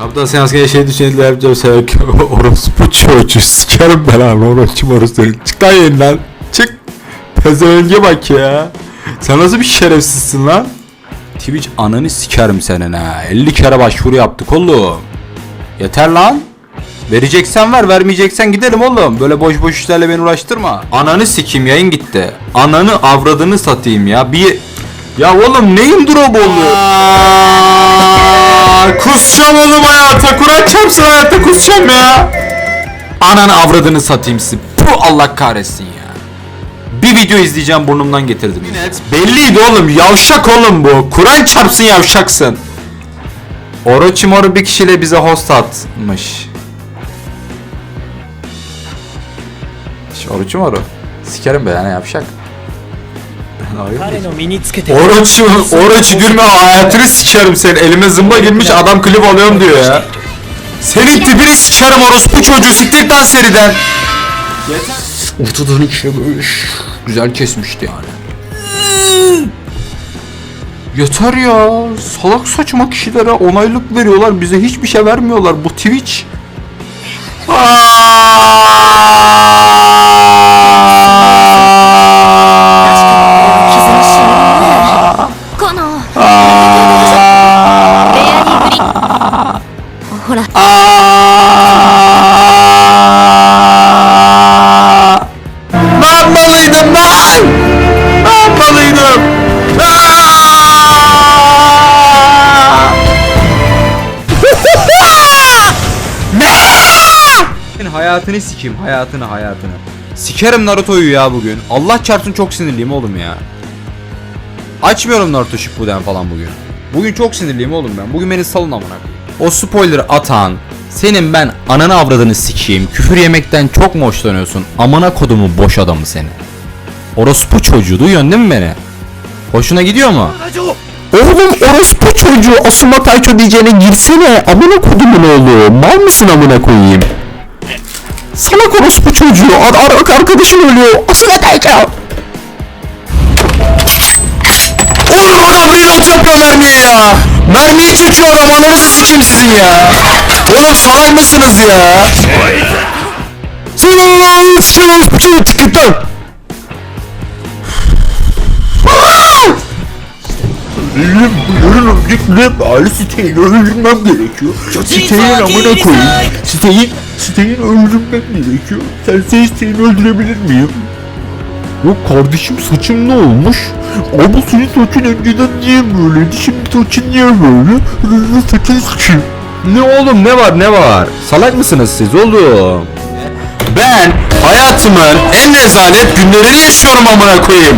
Kaptan sen askere şey düşündüler yapacağım sen orospu çocuğu sikerim ben lan orospu orospu. Çık lan yayından çık Pezevenge bak ya Sen nasıl bir şerefsizsin lan? Twitch ananı sikerim senin ha 50 kere başvuru yaptık oğlum. Yeter lan Vereceksen ver vermeyeceksen gidelim oğlum Böyle boş boş işlerle beni uğraştırma. Ananı sikeyim yayın gitti. Ananı avradını satayım ya bir Ya oğlum neyin drop Aa, Kusacağım oğlum hayata Kur'an çarpsın hayata kusacağım ya Ananı avradını satayım sizi Bu Allah kahretsin ya bir video izleyeceğim burnumdan getirdim. Net belliydi oğlum yavşak oğlum bu. Kur'an çarpsın yavşaksın. Orochimaru bir kişiyle bize host atmış. Orochimaru. Sikerim be yani yavşak. Ben ayıp 彼の身につけて Orochi, Orochi gülme hayatını sikerim sen. Elime zımba girmiş adam klip alıyorum diyor ya. Senin tipini sikerim orospu çocuğu siktir lan seriden. Ortadan ikiye böyle güzel kesmişti yani. Yeter ya. Salak saçma kişilere onaylık veriyorlar. Bize hiçbir şey vermiyorlar. Bu Twitch. Aa! Senin hayatını sikeyim hayatını hayatını. Sikerim Naruto'yu ya bugün. Allah çarpsın çok sinirliyim oğlum ya. Açmıyorum Naruto Shippuden falan bugün. Bugün çok sinirliyim oğlum ben. Bugün beni salın amına. O spoiler atan senin ben ananı avradını sikeyim. Küfür yemekten çok mu hoşlanıyorsun? Amına kodumu boş adamı seni. Orospu çocuğu duyuyorsun değil mi beni? Hoşuna gidiyor mu? Oğlum orospu çocuğu Asuma Taycho diyeceğine girsene. Amına kodumun oğlu. Mal mısın amına koyayım? Salak orospu çocuğu. Ar ar arkadaşın ölüyor. Asuma Taycho. Oğlum adam reload yapıyor mermiye ya. Mermiyi çekiyorum ananızı sikeyim sizin ya. Oğlum salak mısınız ya? Çocuğu. Çık git lan. Ölüm, ölüm, ölüm, Ali siteyi öldürmem gerekiyor. Siteyin amına koyayım. Siteyin, siteyin öldürmem gerekiyor. Sen sen siteyin öldürebilir miyim? Yok kardeşim saçım ne olmuş? Abi senin saçın önceden niye böyleydi? Şimdi saçın niye böyle? Rızı saçını sıçayım. Ne oğlum ne var ne var? Salak mısınız siz oğlum? Ben hayatımın en rezalet günlerini yaşıyorum amına koyayım.